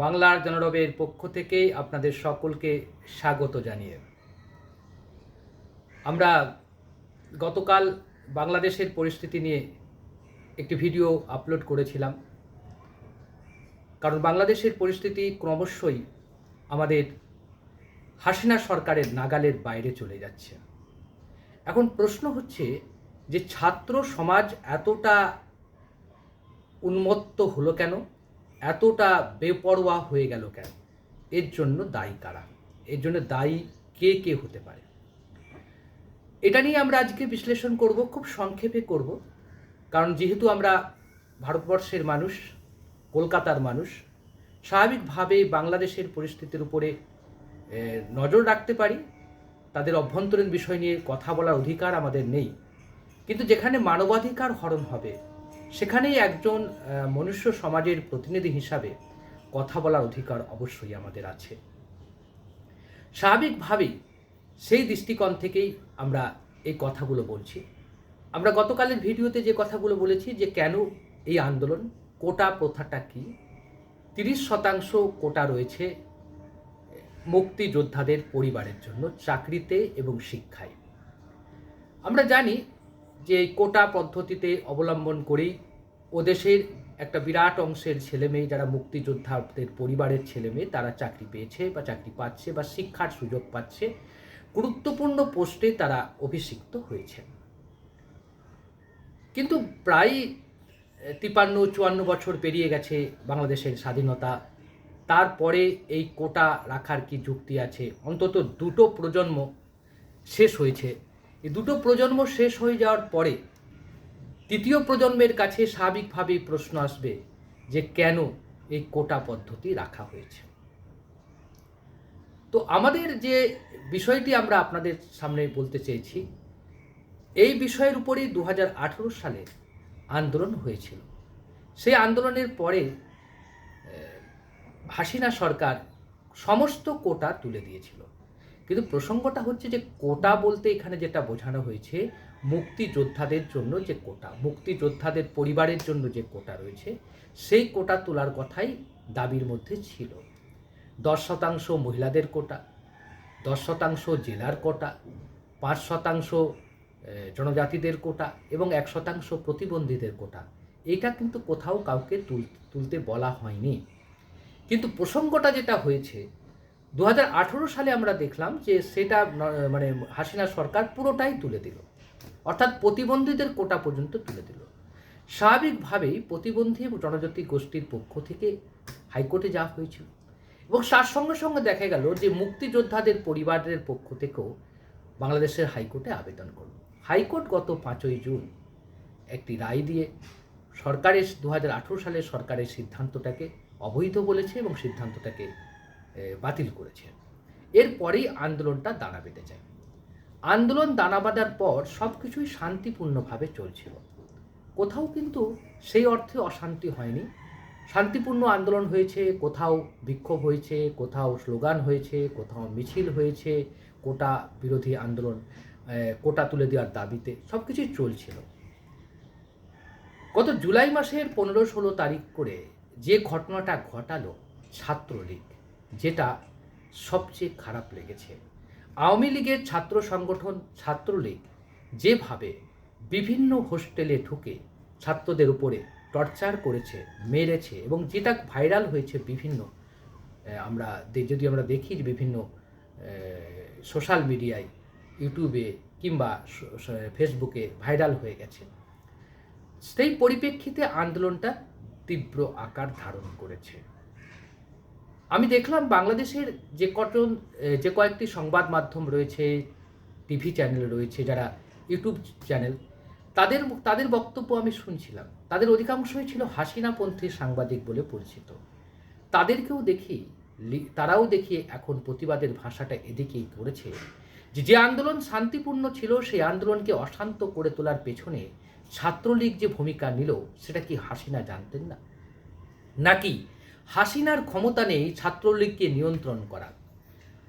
বাংলার জনরবের পক্ষ থেকেই আপনাদের সকলকে স্বাগত জানিয়ে। আমরা গতকাল বাংলাদেশের পরিস্থিতি নিয়ে একটি ভিডিও আপলোড করেছিলাম। কারণ বাংলাদেশের পরিস্থিতি ক্রমশই আমাদের হাসিনা সরকারের নাগালের বাইরে চলে যাচ্ছে। এখন প্রশ্ন হচ্ছে যে ছাত্র সমাজ এতটা উন্মত্ত হলো কেন? এতটা বেপরোয়া হয়ে গেল কেন? এর জন্য দায়ী কারা? এর জন্য দায়ী কে কে হতে পারে? এটা নিয়ে আমরা আজকে বিশ্লেষণ করব, খুব সংক্ষেপে করব। কারণ যেহেতু আমরা ভারতবর্ষের মানুষ, কলকাতার মানুষ, স্বাভাবিকভাবে বাংলাদেশের পরিস্থিতির উপরে নজর রাখতে পারি। তাদের অভ্যন্তরীণ বিষয় নিয়ে কথা বলার অধিকার আমাদের নেই। কিন্তু যেখানে মানবাধিকার হরণ হবে সেখানেই একজন মনুষ্য সমাজের প্রতিনিধি হিসাবে কথা বলার অধিকার অবশ্যই আমাদের আছে। স্বাভাবিকভাবেই সেই দৃষ্টিকোণ থেকেই আমরা এই কথাগুলো বলছি। আমরা গতকালের ভিডিওতে যে কথাগুলো বলেছি যে কেন এই আন্দোলন, কোটা প্রথাটা কি? তিরিশ শতাংশ কোটা রয়েছে মুক্তিযোদ্ধাদের পরিবারের জন্য, চাকরিতে এবং শিক্ষায়। আমরা জানি যে এই কোটা পদ্ধতিতে অবলম্বন করেই ও দেশের একটা বিরাট অংশের ছেলেমেয়ে যারা মুক্তিযোদ্ধাদের পরিবারের ছেলেমেয়ে তারা চাকরি পেয়েছে বা চাকরি পাচ্ছে বা শিক্ষার সুযোগ পাচ্ছে। গুরুত্বপূর্ণ পোস্টে তারা অভিষিক্ত হয়েছে কিন্তু প্রায় তিপান্ন চুয়ান্ন বছর পেরিয়ে গেছে বাংলাদেশের স্বাধীনতা। তারপরে এই কোটা রাখার কি যুক্তি আছে? অন্তত দুটো প্রজন্ম শেষ হয়েছে। এই দুটো প্রজন্ম শেষ হয়ে যাওয়ার পরে তৃতীয় প্রজন্মের কাছে স্বাভাবিকভাবেই প্রশ্ন আসবে যে কেন এই কোটা পদ্ধতি রাখা হয়েছে। তো আমাদের যে বিষয়টি আমরা আপনাদের সামনে বলতে চেয়েছি, এই বিষয়ের উপরেই দু হাজার আঠারো সালে আন্দোলন হয়েছিল। সেই আন্দোলনের পরে হাসিনা সরকার সমস্ত কোটা তুলে দিয়েছিল। কিন্তু প্রসঙ্গটা হচ্ছে যে কোটা বলতে এখানে যেটা বোঝানো হয়েছে, মুক্তিযোদ্ধাদের জন্য যে কোটা, মুক্তিযোদ্ধাদের পরিবারের জন্য যে কোটা রয়েছে, সেই কোটা তোলার কথাই দাবির মধ্যে ছিল। দশ শতাংশ মহিলাদের কোটা, দশ শতাংশ জেলার কোটা, পাঁচ শতাংশ জনজাতিদের কোটা এবং এক শতাংশ প্রতিবন্ধীদের কোটা। এটা কিন্তু কোথাও কাউকে তুল, তুলতে বলা হয়নি। কিন্তু প্রসঙ্গটা যেটা হয়েছে দু হাজার আঠেরো সালে আমরা দেখলাম যে সেটা মানে হাসিনা সরকার পুরোটাই তুলে দিল। অর্থাৎ প্রতিবন্ধীদের কোটা পর্যন্ত তুলে দিল। স্বাভাবিকভাবেই প্রতিবন্ধী জনজাতি গোষ্ঠীর পক্ষ থেকে হাইকোর্টে যাওয়া হয়েছিল। এবং তার সঙ্গে সঙ্গে দেখা গেল যে মুক্তিযোদ্ধাদের পরিবারের পক্ষ থেকেও বাংলাদেশের হাইকোর্টে আবেদন করল। হাইকোর্ট গত পাঁচই জুন একটি রায় দিয়ে সরকারের দু হাজার আঠেরো সালে সরকারের সিদ্ধান্তটাকে অবৈধ বলেছে এবং সিদ্ধান্তটাকে বাতিল করেছে এরপরেই আন্দোলনটা দানা বেঁধে যায়। আন্দোলন দানা বাঁধার পর সব কিছুই শান্তিপূর্ণভাবে চলছিল। কোথাও কিন্তু সেই অর্থে অশান্তি হয়নি। শান্তিপূর্ণ আন্দোলন হয়েছে, কোথাও বিক্ষোভ হয়েছে, কোথাও স্লোগান হয়েছে, কোথাও মিছিল হয়েছে, কোটা বিরোধী আন্দোলন কোটা তুলে দেওয়ার দাবিতে সব কিছুই চলছিল। গত জুলাই মাসের পনেরো ষোলো তারিখ করে যে ঘটনাটা ঘটালো ছাত্রলীগ যেটা সবচেয়ে খারাপ লেগেছে। আওয়ামী লীগের ছাত্র সংগঠন, ছাত্রলীগ যেভাবে বিভিন্ন হোস্টেলে ঢুকে ছাত্রদের উপরে টর্চার করেছে, মেরেছে এবং যেটা ভাইরাল হয়েছে বিভিন্ন আমরা যদি আমরা দেখি বিভিন্ন সোশ্যাল মিডিয়ায়, ইউটিউবে কিংবা ফেসবুকে ভাইরাল হয়ে গেছে। সেই পরিপ্রেক্ষিতে আন্দোলনটা তীব্র আকার ধারণ করেছে। আমি দেখলাম বাংলাদেশের যে কজন এ, যে কয়েকটি সংবাদ মাধ্যম রয়েছে টিভি চ্যানেল রয়েছে যারা ইউটিউব চ্যানেল তাদের তাদের বক্তব্য আমি শুনছিলাম। তাদের অধিকাংশই ছিল হাসিনাপন্থী সাংবাদিক বলে পরিচিত। তাদেরকেও দেখি তারাও দেখি এখন প্রতিবাদের ভাষাটা এদিকেই করেছে যে যে আন্দোলন শান্তিপূর্ণ ছিল সেই আন্দোলনকে অশান্ত করে তোলার পেছনে ছাত্রলীগ যে ভূমিকা নিল সেটা কি হাসিনা জানতেন না? নাকি হাসিনার ক্ষমতা নেই ছাত্রলীগকে নিয়ন্ত্রণ করা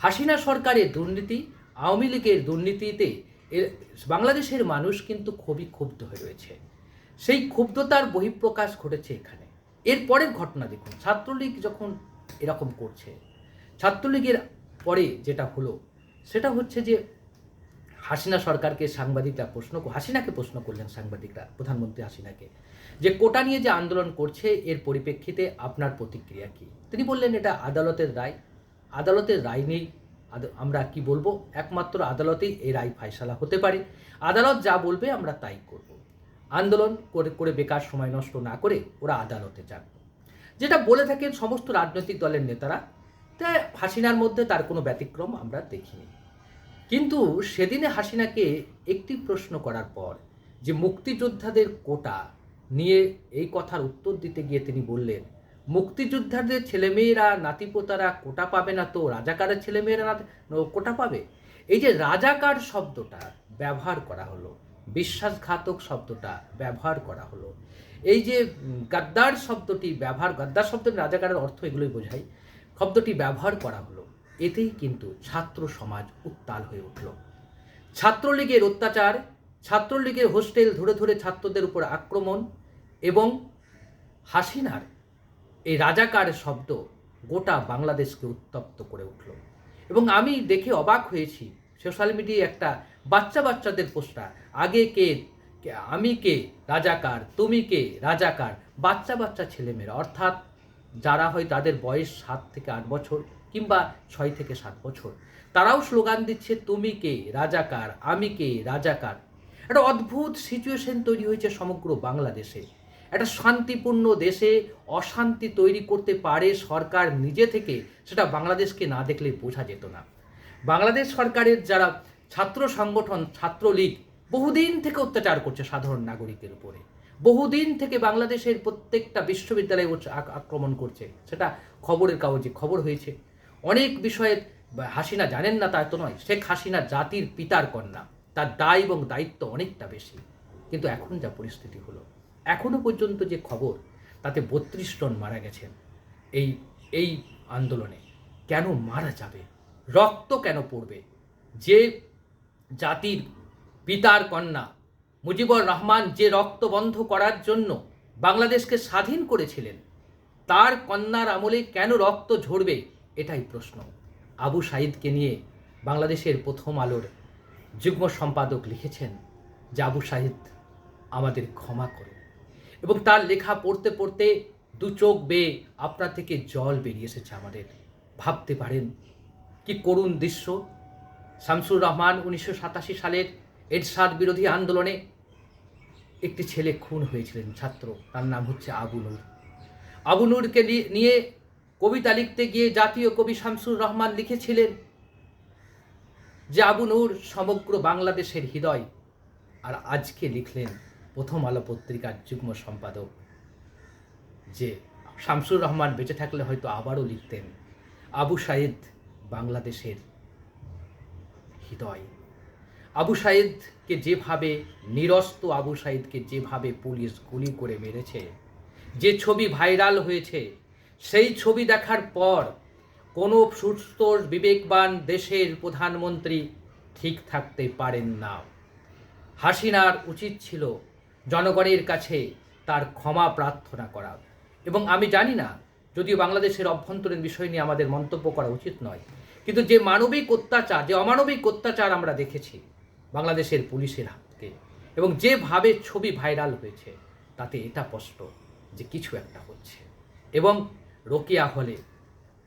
হাসিনা সরকারের দুর্নীতি, আওয়ামী লীগের দুর্নীতিতে বাংলাদেশের মানুষ কিন্তু খুবই ক্ষুব্ধ হয়ে রয়েছে। সেই ক্ষুব্ধতার বহিঃপ্রকাশ ঘটেছে এখানে। এর পরের ঘটনা দেখুন, ছাত্রলীগ যখন এরকম করছে, ছাত্রলীগের পরে যেটা হলো, সেটা হচ্ছে যে হাসিনা সরকারকে সাংবাদিকরা প্রশ্ন হাসিনাকে প্রশ্ন করলেন সাংবাদিকরা, প্রধানমন্ত্রী হাসিনাকে, যে কোটা নিয়ে যে আন্দোলন করছে, এর পরিপ্রেক্ষিতে আপনার প্রতিক্রিয়া কি? তিনি বললেন, এটা আদালতের রায়। আদালতের রায় নেই। আমরা কি বলব? একমাত্র আদালতেই এই রায় ফায়সালা হতে পারে। আদালত যা বলবে, আমরা তাই করব। আন্দোলন করে করে বেকার সময় নষ্ট না করে ওরা আদালতে যান যেটা বলে থাকেন সমস্ত রাজনৈতিক দলের নেতারা, তা হাসিনার মধ্যে তার কোনো ব্যতিক্রম আমরা দেখিনি। কিন্তু সেদিনে হাসিনাকে একটি প্রশ্ন করার পর যে মুক্তিযোদ্ধাদের কোটা নিয়ে এই কথার উত্তর দিতে গিয়ে তিনি বললেন, মুক্তিযোদ্ধাদের ছেলেমেয়েরা, নাতিপোতারা কোটা পাবে না তো? রাজাকারের ছেলেমেয়েরা নাতি- কোটা পাবে? এই যে রাজাকার শব্দটা ব্যবহার করা হলো, বিশ্বাসঘাতক শব্দটা ব্যবহার করা হলো, এই যে গাদ্দার শব্দটি ব্যবহার, গাদ্দার শব্দের রাজাকারের অর্থ এগুলোই বোঝায় শব্দটি ব্যবহার করা হলো এতেই কিন্তু ছাত্র সমাজ উত্তাল হয়ে উঠল। ছাত্রলীগের অত্যাচার, ছাত্রলীগের হোস্টেল ধরে ধরে ছাত্রদের উপর আক্রমণ এবং হাসিনার এই রাজাকার শব্দ গোটা বাংলাদেশকে উত্তপ্ত করে উঠল। এবং আমি দেখে অবাক হয়েছি, সোশ্যাল মিডিয়ায় একটা বাচ্চা বাচ্চাদের পোস্টার, আগে কে আমি কে, রাজাকার, তুমি কে, রাজাকার, বাচ্চা বাচ্চা ছেলেমেয়েরা। অর্থাৎ যারা হয় তাদের বয়স সাত থেকে আট বছর কিংবা ছয় থেকে সাত বছর। তারাও স্লোগান দিচ্ছে, তুমি কে? রাজাকার আমি কে? রাজাকার একটা অদ্ভুত সিচুয়েশন তৈরি হয়েছে সমগ্র বাংলাদেশে। একটা শান্তিপূর্ণ দেশে অশান্তি তৈরি করতে পারে সরকার নিজে থেকে, সেটা বাংলাদেশকে না দেখলে বোঝা যেত না। বাংলাদেশ সরকারের যারা ছাত্র সংগঠন, ছাত্রলীগ, বহুদিন থেকে অত্যাচার করছে সাধারণ নাগরিকের উপরে। বহুদিন থেকে বাংলাদেশের প্রত্যেকটা বিশ্ববিদ্যালয়ে আক্রমণ করছে। সেটা খবরের কাগজে খবর হয়েছে। অনেক বিষয়ে হাসিনা জানেন না, তা তো নয়। শেখ হাসিনা জাতির পিতার কন্যা। তার দায় এবং দায়িত্ব অনেকটা বেশি। কিন্তু এখন যা পরিস্থিতি হলো, এখনও পর্যন্ত যে খবর, তাতে বত্রিশ জন মারা গেছেন এই এই আন্দোলনে। কেন মারা যাবে? রক্ত কেন পড়বে? যে জাতির পিতার কন্যা মুজিবুর রহমান যে রক্ত বন্ধ করার জন্য বাংলাদেশকে স্বাধীন করেছিলেন, তার কন্যার আমলে কেন রক্ত ঝরবে? এটাই প্রশ্ন। আবু সাইদকে নিয়ে বাংলাদেশের প্রথম আলোর যুগ্ম সম্পাদক লিখেছেন যে, আবু সাহিদ আমাদের ক্ষমা করে এবং তার লেখা পড়তে পড়তে দু চোখ বেয়ে আপনার থেকে জল বেরিয়ে এসেছে আমাদের। ভাবতে পারেন কি করুণ দৃশ্য। শামসুর রহমান উনিশশো সাতাশি সালের এরশাদ বিরোধী আন্দোলনে একটি ছেলে খুন হয়েছিলেন, ছাত্র। তার নাম হচ্ছে আবু নূর। আবু নূরকে নিয়ে কবিতা লিখতে গিয়ে জাতীয় কবি শামসুর রহমান লিখেছিলেন যে আবু নূর সমগ্র বাংলাদেশের হৃদয়। আর আজকে লিখলেন প্রথম আলো পত্রিকার যুগ্ম সম্পাদক যে শামসুর রহমান বেঁচে থাকলে হয়তো আবারও লিখতেন আবু সাইদ বাংলাদেশের হৃদয়। আবু সাইদকে যেভাবে নিরস্ত আবু সাইদকে যেভাবে পুলিশ গুলি করে মেরেছে, যে ছবি ভাইরাল হয়েছে সেই ছবি দেখার পর কোনো সুস্থ, বিবেকবান দেশের প্রধানমন্ত্রী ঠিক থাকতে পারেন না। হাসিনার উচিত ছিল জনগণের কাছে তার ক্ষমা প্রার্থনা করা। এবং আমি জানি না, যদিও বাংলাদেশের অভ্যন্তরীণ বিষয় নিয়ে আমাদের মন্তব্য করা উচিত নয়, কিন্তু যে মানবিক অত্যাচার, যে অমানবিক অত্যাচার আমরা দেখেছি বাংলাদেশের পুলিশের হাতকে, এবং যেভাবে ছবি ভাইরাল হয়েছে, তাতে এটা স্পষ্ট যে কিছু একটা হচ্ছে। এবং রোকেয়া হলে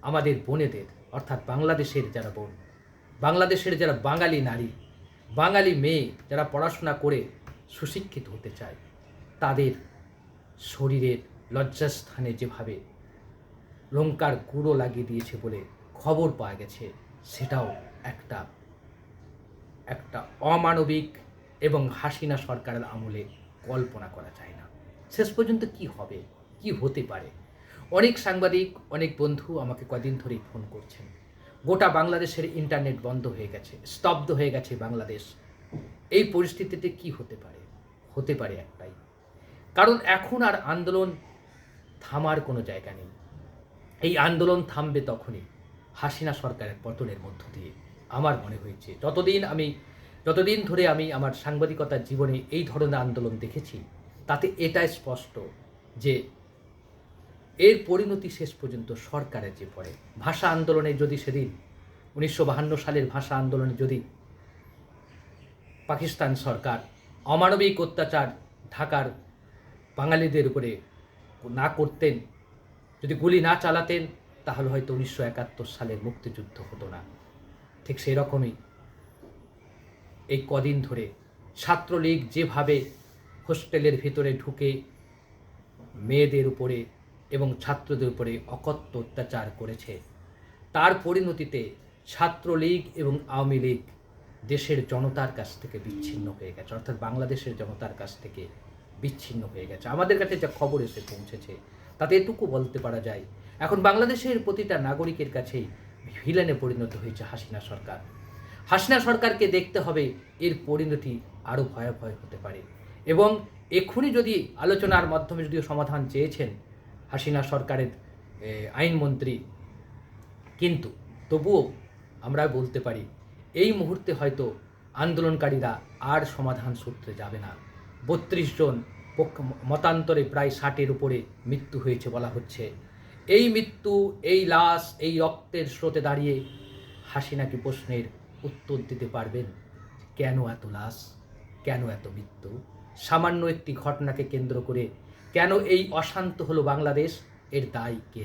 আমাদের বোনেদের, অর্থাৎ বাংলাদেশের যারা বোন, বাংলাদেশের যারা বাঙালি নারী, বাঙালি মেয়ে যারা পড়াশোনা করে সুশিক্ষিত হতে চায়, তাদের শরীরের লজ্জাস্থানে যেভাবে লঙ্কার গুঁড়ো লাগিয়ে দিয়েছে বলে খবর পাওয়া গেছে, সেটাও একটা একটা অমানবিক এবং হাসিনা সরকারের আমলে কল্পনা করা যায় না। শেষ পর্যন্ত কি হবে? কি হতে পারে? অনেক সাংবাদিক, অনেক বন্ধু আমাকে কদিন ধরেই ফোন করছেন। গোটা বাংলাদেশের ইন্টারনেট বন্ধ হয়ে গেছে, স্তব্ধ হয়ে গেছে বাংলাদেশ। এই পরিস্থিতিতে কি হতে পারে? হতে পারে একটাই। কারণ এখন আর আন্দোলন থামার কোনো জায়গা নেই। এই আন্দোলন থামবে তখনই হাসিনা সরকারের পতনের মধ্য দিয়ে। আমার মনে হয়েছে, যতদিন আমি, যতদিন ধরে আমি আমার সাংবাদিকতার জীবনে এই ধরনের আন্দোলন দেখেছি, তাতে এটাই স্পষ্ট যে এর পরিণতি শেষ পর্যন্ত সরকারের যে পড়ে ভাষা আন্দোলনে যদি সেদিন, উনিশশো বাহান্ন সালের ভাষা আন্দোলনে যদি পাকিস্তান সরকার অমানবিক অত্যাচার ঢাকার বাঙালিদের উপরে না করতেন, যদি গুলি না চালাতেন, তাহলে হয়তো উনিশশো একাত্তর সালের মুক্তিযুদ্ধ হতো না। ঠিক সেই রকমই এই কদিন ধরে ছাত্রলীগ যেভাবে হোস্টেলের ভিতরে ঢুকে মেয়েদের উপরে এবং ছাত্রদের উপরে অকথ্য অত্যাচার করেছে। তার পরিণতিতে ছাত্রলীগ এবং আওয়ামী লীগ দেশের জনতার কাছ থেকে বিচ্ছিন্ন হয়ে গেছে, অর্থাৎ বাংলাদেশের জনতার কাছ থেকে বিচ্ছিন্ন হয়ে গেছে। আমাদের কাছে যা খবর এসে পৌঁছেছে, তাতে এটুকু বলতে পারা যায়, এখন বাংলাদেশের প্রতিটা নাগরিকের কাছেই ভিলেনে পরিণত হয়েছে হাসিনা সরকার। হাসিনা সরকারকে দেখতে হবে এর পরিণতি আরও ভয়াবহ হতে পারে। এবং এক্ষুনি যদি আলোচনার মাধ্যমে যদিও সমাধান চেয়েছেন হাসিনা সরকারের আইনমন্ত্রী। কিন্তু তবুও আমরা বলতে পারি, এই মুহূর্তে হয়তো আন্দোলনকারীরা আর সমাধান সূত্রে যাবে না। বত্রিশ জন পক্ষ, মতান্তরে প্রায় ষাটের উপরে মৃত্যু হয়েছে বলা হচ্ছে। এই মৃত্যু, এই লাশ, এই রক্তের স্রোতে দাঁড়িয়ে হাসিনাকি প্রশ্নের উত্তর দিতে পারবেন? কেন এত লাশ? কেন এত মৃত্যু? সামান্য একটি ঘটনাকে কেন্দ্র করে কেন এই অশান্ত হলো বাংলাদেশ? এর দায় কে?